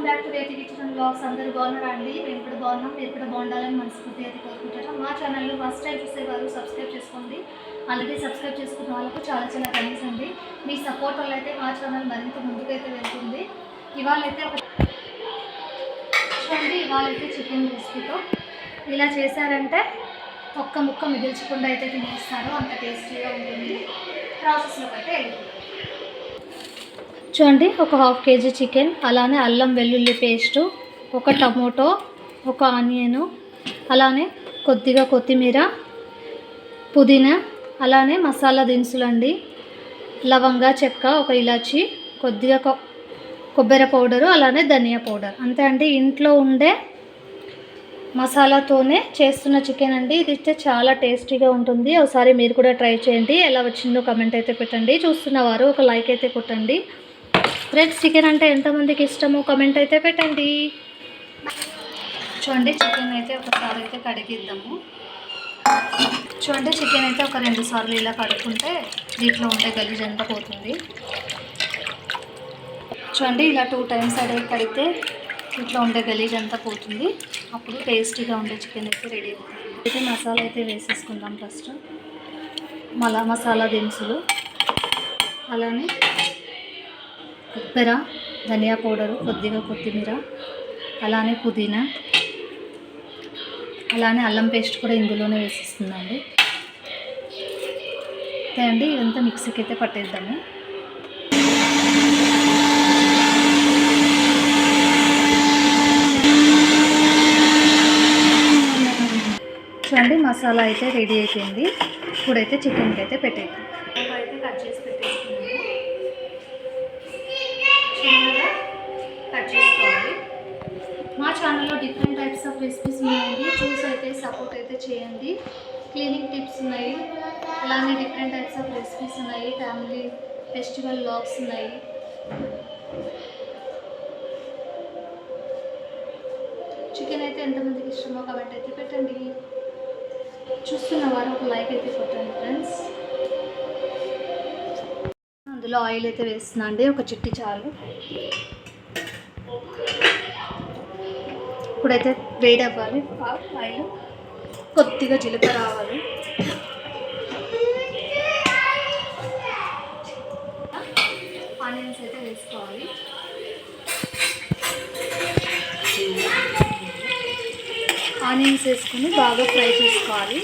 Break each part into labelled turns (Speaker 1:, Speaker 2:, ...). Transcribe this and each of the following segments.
Speaker 1: Welcome back to రేటి kitchen blogs. అందరూ బాగున్నారా అండి? మేము కూడా బాగున్నాం. మీరు కూడా బాగుండాలని మనస్ఫూర్తి అయితే కోరుకుంటారా మా ఛానల్లో ఫస్ట్ టైం చూసేవారు సబ్స్క్రైబ్ చేసుకోండి. ఆల్రెడీ సబ్స్క్రైబ్ చేసుకున్న వాళ్ళకు చాలా చాలా థ్యాంక్స్ అండి. మీ సపోర్ట్ వల్ల అయితే మా ఛానల్ మరింత ముందుకైతే వెళ్తుంది. ఇవాళ అయితే ఒక చూడండి ఇవాళ అయితే చికెన్ రెసిపీతో ఇలా చేశారంటే ఒక్క ముక్క మిగిల్చకుండా అయితే తినేస్తారు. అంత టేస్టీగా ఉంటుంది. ప్రాసెస్లోకి అయితే వెళ్ళిపోతాం చూడండి ఒక హాఫ్ కేజీ చికెన్ అలానే అల్లం వెల్లుల్లి పేస్టు ఒక టమోటో ఒక ఆనియను అలానే కొద్దిగా కొత్తిమీర పుదీనా అలానే మసాలా దినుసులు అండి లవంగా చెక్క ఒక ఇలాచి కొద్దిగా కొ కొబ్బరి పౌడరు అలానే ధనియా పౌడర్. అంతే అండి ఇంట్లో ఉండే మసాలాతోనే చేస్తున్న చికెన్ అండి. ఇది ఇస్తే చాలా టేస్టీగా ఉంటుంది. ఒకసారి మీరు కూడా ట్రై చేయండి. ఎలా వచ్చిందో కమెంట్ అయితే పెట్టండి. చూస్తున్న వారు ఒక లైక్ అయితే కొట్టండి. ఫ్రెండ్స్ చికెన్ అంటే ఎంతమందికి ఇష్టమో కమెంట్ అయితే పెట్టండి. చూడండి చికెన్ అయితే ఒకసారి అయితే కడిగిద్దాము. చూడండి చికెన్ అయితే ఒక రెండు సార్లు ఇలా కడుక్కుంటే దీంట్లో ఉంటే గలీజ్ అంతా పోతుంది. చూడండి ఇలా టూ టైమ్స్ అడిగి కడిగితే ఇట్లా ఉండే గలీజ్ అంతా పోతుంది. అప్పుడు టేస్టీగా ఉండే చికెన్ అయితే రెడీ అవుతుంది. అయితే మసాలా అయితే వేసేసుకుందాం ఫస్ట్ మలా మసాలా దినుసులు. అలానే కొబ్బెర ధనియా పౌడరు కొద్దిగా కొత్తిమీర అలానే పుదీనా అలానే అల్లం పేస్ట్ కూడా ఇందులోనే వేసిస్తుందండి అంతే అండి ఇదంతా మిక్సీకి అయితే పట్టేద్దాము. చూడండి మసాలా అయితే రెడీ అయిపోయింది. ఇప్పుడైతే చికెన్కి అయితే పెట్టేద్దాం. రెసిపీస్ ఉన్నాయండి. చూసి అయితే సపోర్ట్ అయితే చేయండి. క్లీనింగ్ టిప్స్ ఉన్నాయి. అలానే డిఫరెంట్ టైప్స్ ఆఫ్ రెసిపీస్ ఉన్నాయి. ఫ్యామిలీ ఫెస్టివల్ లాగ్స్ ఉన్నాయి. చికెన్ అయితే ఎంతమందికి ఇష్టమో కాబట్టి అయితే పెట్టండి. చూస్తున్న వారు ఒక లైక్ అయితే కొట్టండి ఫ్రెండ్స్ అందులో ఆయిల్ అయితే వేస్తున్నా అండి. ఒక చిట్టి చాలు. ఇప్పుడైతే వేడి అవ్వాలి. ఆయిల్ కొద్దిగా జీలకర్ర రావాలి ఆనియన్స్ అయితే వేసుకోవాలి. ఆనియన్స్ వేసుకొని బాగా ఫ్రై చేసుకోవాలి.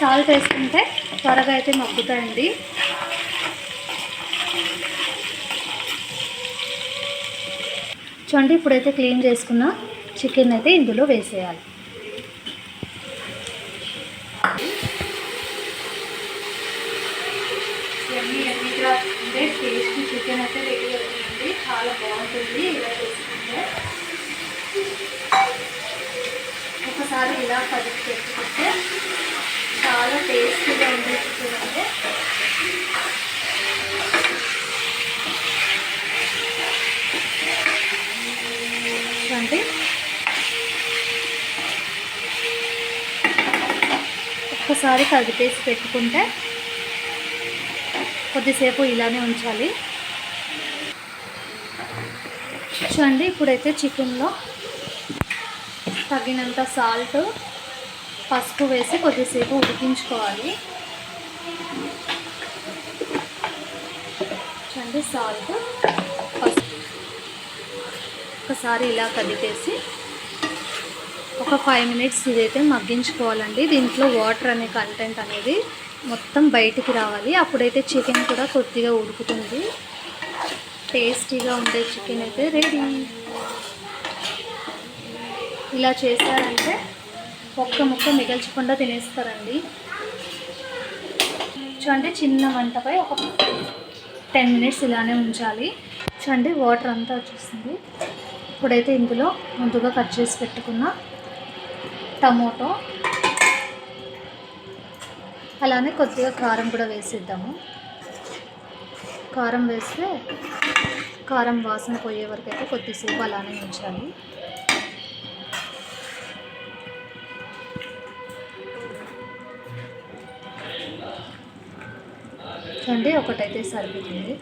Speaker 1: సాల్ట్ వేసుకుంటే త్వరగా అయితే మగ్గుతాయండి. చూడండి ఇప్పుడైతే క్లీన్ చేసుకున్న చికెన్ అయితే ఇందులో వేసేయాలి. ఎమ్మి ఎమ్మిగా ఉండే టేస్టీ చికెన్ అయితే రెడీ అవుతుంది చాలా బాగుంటుంది ఇలా చేసుకుంటే. ఒకసారి ఇలా కదిపి పెట్టుకుంటే చాలా టేస్టీగా ఉండే చికెన్ అంటే చూడండి ఒకసారి కదిపేసి పెట్టుకుంటే కొద్దిసేపు ఇలానే ఉంచాలి. చూడండి ఇప్పుడైతే చికెన్లో తగినంత సాల్ట్ పసుపు వేసి కొద్దిసేపు ఉడికించుకోవాలి. చూడండి సాల్ట్ పసుపు. ఒకసారి ఇలా కదిపేసి ఒక ఫైవ్ మినిట్స్ ఇదైతే మగ్గించుకోవాలండి. దీంట్లో వాటర్ అనే కంటెంట్ అనేది మొత్తం బయటికి రావాలి. అప్పుడైతే చికెన్ కూడా కొద్దిగా ఉడుకుతుంది. టేస్టీగా ఉండే చికెన్ అయితే రెడీ ఇలా చేశారంటే ఒక్క ముక్క మిగల్చకుండా తినేస్తారండి. చూడండి చిన్న మంటపై ఒక టెన్ మినిట్స్ ఇలానే ఉంచాలి. చూడండి వాటర్ అంతా వచ్చేస్తుంది ఇప్పుడైతే ఇందులో ముందుగా కట్ చేసి పెట్టుకున్న టమోటో. అలానే కొద్దిగా కారం కూడా వేసిద్దాము. కారం వేస్తే కారం వాసన పోయే వరకు అయితే కొద్దిసేపు అలానే ఉంచాలి. చూడండి ఒకటైతే సరిపోతుంది.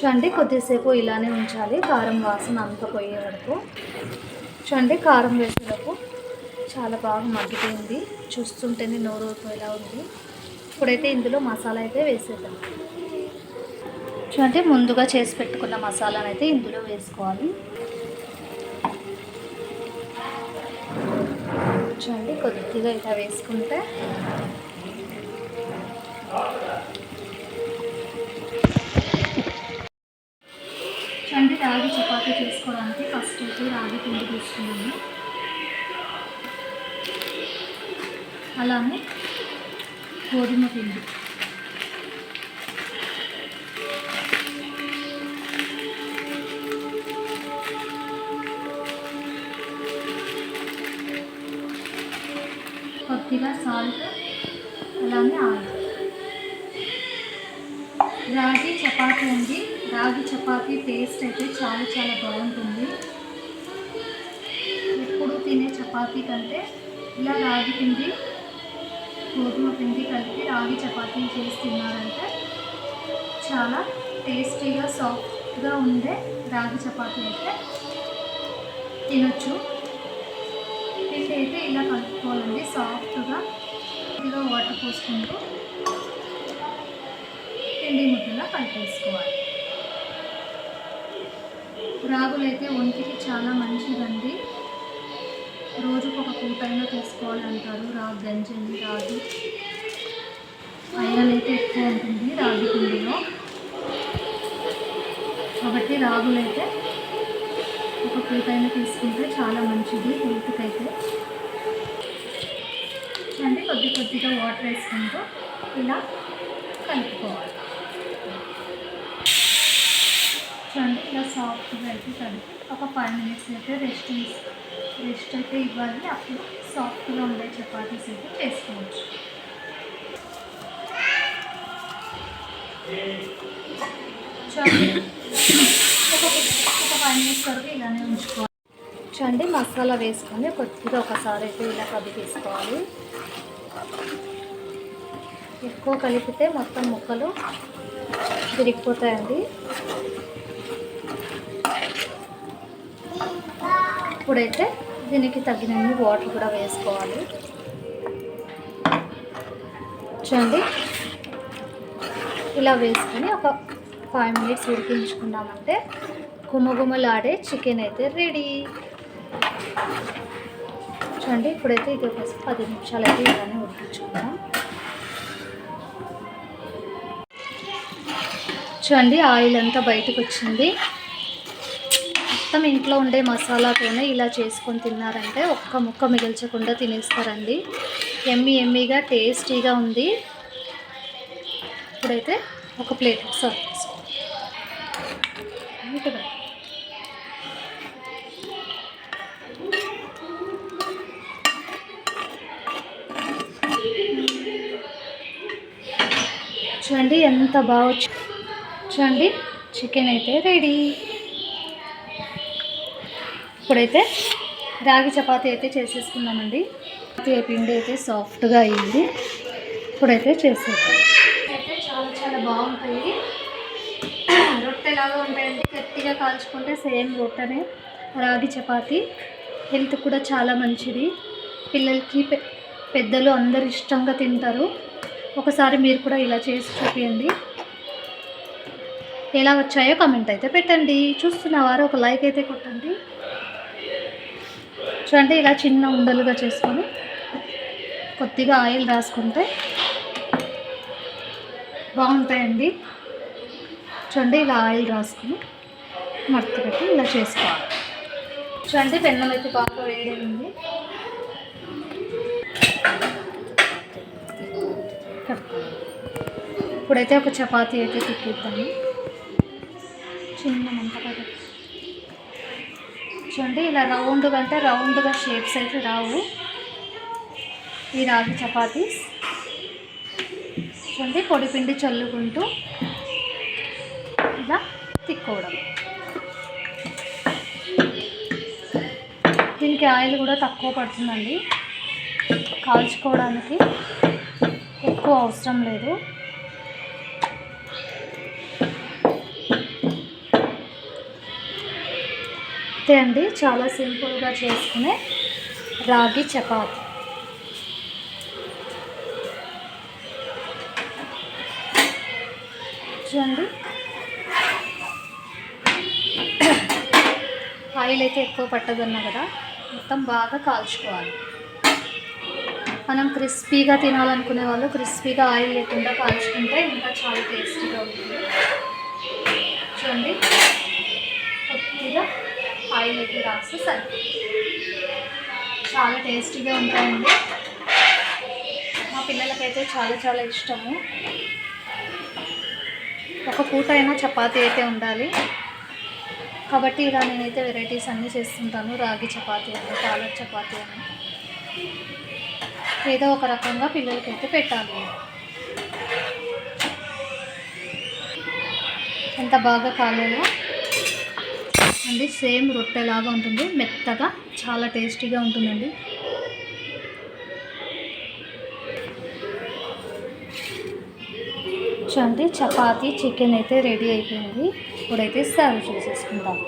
Speaker 1: చూడండి కొద్దిసేపు ఇలానే ఉంచాలి. కారం వాసన అంత పోయే వరకు. చూడండి కారం వేసేటప్పుడు చాలా బాగా మగ్గిపోయింది. చూస్తుంటేనే నోరు ఊరిపోయేలా ఉంది. ఇప్పుడైతే ఇందులో మసాలా అయితే వేసేద్దాం. చూడండి ముందుగా చేసి పెట్టుకున్న మసాలాను అయితే ఇందులో వేసుకోవాలి. చూడండి కొద్దిగా ఇలా వేసుకుంటే చూడండి రాగి చపాతీ చేసుకోవడానికి రాగి పిండి తీసుకున్నాను అలానే గోధుమ పిండి. కొద్దిగా సాల్ట్ అలానే ఆయిల్. రాగి చపాతీ ఉంది రాగి చపాతీ టేస్ట్ అయితే చాలా చాలా బాగుంటుంది. తినే చపాతీ కంటే ఇలా రాగి పిండి గోధుమ పిండి కలిపి రాగి చపాతీ చేసి తిన్నారంటే చాలా టేస్టీగా సాఫ్ట్గా ఉండే రాగి చపాతీ అయితే తినొచ్చు. పిండి అయితే ఇలా కలుపుకోవాలండి. సాఫ్ట్గా ఇదిగా వాటర్ పోసుకుంటూ పిండి ముద్దలా కలిపేసుకోవాలి. రాగులు అయితే ఒంటికి చాలా మంచిదండి. రోజుకు ఒక పూటైనా తీసుకోవాలంటారు. రాగి గంజని రాగి ఐరన్ అయితే ఎక్కువ ఉంటుంది రాగి పిండిలో. కాబట్టి రాగులైతే ఒక పూటైనా తీసుకుంటే చాలా మంచిది హెల్త్కి అయితే అంటే కొద్ది కొద్దిగా వాటర్ వేసుకుంటూ ఇలా కలుపుకోవాలి. చూడండి ఇలా సాఫ్ట్గా అయితే కలిపి ఒక ఫైవ్ మినిట్స్ అయితే రెస్ట్ తీసు రెస్ట్ అయితే ఇవ్వాలి. అప్పుడు సాఫ్ట్గా ఉండే చపాతీస్ అయితే చేసుకోవచ్చు. ఒక ఫైవ్ మినిట్స్ వరకు ఇలానే ఉంచుకోవాలి. చండి మసాలా వేసుకొని కొద్దిగా ఒకసారి అయితే ఇలా తీసుకోవాలి. ఎక్కువ కలిపితే మొత్తం ముక్కలు విరిగిపోతాయండి. ఇప్పుడైతే దీనికి తగినన్ని వాటర్ కూడా వేసుకోవాలి. చూడండి. ఇలా వేసుకొని ఒక ఫైవ్ మినిట్స్ ఉడికించుకున్నామంటే గుమగుమలాడే చికెన్ అయితే రెడీ. చూడండి ఇప్పుడైతే ఇది ఒక పది నిమిషాలు అయితే ఇలానే ఉడికించుకుందాం. చూడండి ఆయిల్ అంతా బయటకు వచ్చింది. మొత్తం ఇంట్లో ఉండే మసాలాతోనే ఇలా చేసుకొని తిన్నారంటే ఒక్క ముక్క మిగిల్చకుండా తినేస్తారండి. ఎమ్మి ఎమ్మిగా టేస్టీగా ఉంది. ఇప్పుడైతే ఒక ప్లేట్ సర్వ్ చేసుకోండి చూడండి ఎంత బాగా చూడండి చికెన్ అయితే రెడీ ఇప్పుడైతే రాగి చపాతి అయితే చేసేసుకున్నామండి. పిండి అయితే సాఫ్ట్గా అయింది. ఇప్పుడైతే చేసేద్దాం. అయితే చాలా చాలా బాగుంటాయి. రొట్టెలాగా ఉంటాయండి. గట్టిగా కాల్చుకుంటే సేమ్ రొట్టెనే. రాగి చపాతి హెల్త్ కూడా చాలా మంచిది. పిల్లలకి పె పెద్దలు అందరు ఇష్టంగా తింటారు. ఒకసారి మీరు కూడా ఇలా చేసి చూపించండి ఎలా వచ్చాయో కమెంట్ అయితే పెట్టండి. చూస్తున్న వారు ఒక లైక్ అయితే కొట్టండి. చూడండి ఇలా చిన్న ఉండలుగా చేసుకొని కొద్దిగా ఆయిల్ రాసుకుంటే బాగుంటాయండి. చూడండి ఇలా ఆయిల్ రాసుకుని మడత పెట్టి ఇలా చేసుకోవాలి. చూడండి పెన్నం అయితే బాగా వేడైంది ఇప్పుడైతే ఒక చపాతీ అయితే తిప్పిద్దాము. చిన్న మంటగా పెట్టి చూడండి ఇలా రౌండ్గా అంటే రౌండ్గా షేప్స్ అయితే రావు. ఈ రాగి చపాతీస్. చూడండి పొడి పిండి చల్లుకుంటూ తిక్కోవడం. దీనికి ఆయిల్ కూడా తక్కువ పడుతుందండి. కాల్చుకోవడానికి ఎక్కువ అవసరం లేదు. అంతే అండి చాలా సింపుల్గా చేసుకునే రాగి చపాతి. చూడండి. ఆయిల్ అయితే ఎక్కువ పట్టదన్నా కదా మొత్తం బాగా కాల్చుకోవాలి. మనం క్రిస్పీగా తినాలనుకునే వాళ్ళు క్రిస్పీగా ఆయిల్ లేకుండా కాల్చుకుంటే ఇంకా చాలా టేస్టీగా ఉంటుంది. చూడండి. కొద్దిగా ఆయిల్ అయితే రాస్తే సరే చాలా టేస్టీగా ఉంటాయండి. మా పిల్లలకైతే చాలా చాలా ఇష్టము. ఒక పూట అయినా చపాతీ అయితే ఉండాలి. కాబట్టి ఇలా నేనైతే వెరైటీస్ అన్నీ చేస్తుంటాను. రాగి చపాతీ అని పాలక్ చపాతీ అని. ఏదో ఒక రకంగా పిల్లలకైతే పెట్టాలి. ఎంత బాగా కాలేదో అండి సేమ్ రొట్టెలాగా ఉంటుంది. మెత్తగా చాలా టేస్టీగా ఉంటుందండి. చూడండి చపాతి చికెన్ అయితే రెడీ అయిపోయింది. ఇప్పుడైతే సర్వ్ చేసేసుకుందాం.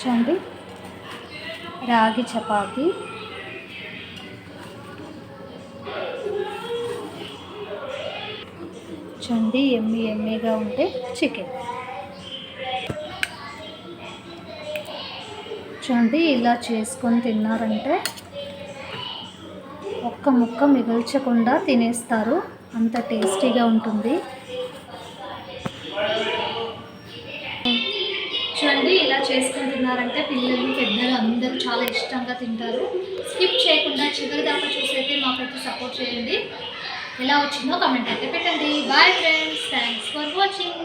Speaker 1: చూడండి రాగి చపాతీ. చూడండి ఎమ్మి ఎమ్మీగా ఉంటే చికెన్. చూడండి ఇలా చేసుకొని తిన్నారంటే ఒక్క ముక్క మిగల్చకుండా తినేస్తారు. అంత టేస్టీగా ఉంటుంది. చూడండి ఇలా చేసుకొని తిన్నారంటే పిల్లలు పెద్దలు అందరూ చాలా ఇష్టంగా తింటారు. స్కిప్ చేయకుండా చివరి దాకా చూసైతే మాకైతే సపోర్ట్ చేయండి. ఎలా వచ్చిందో కమెంట్ అయితే పెట్టండి. Bye friends thanks for watching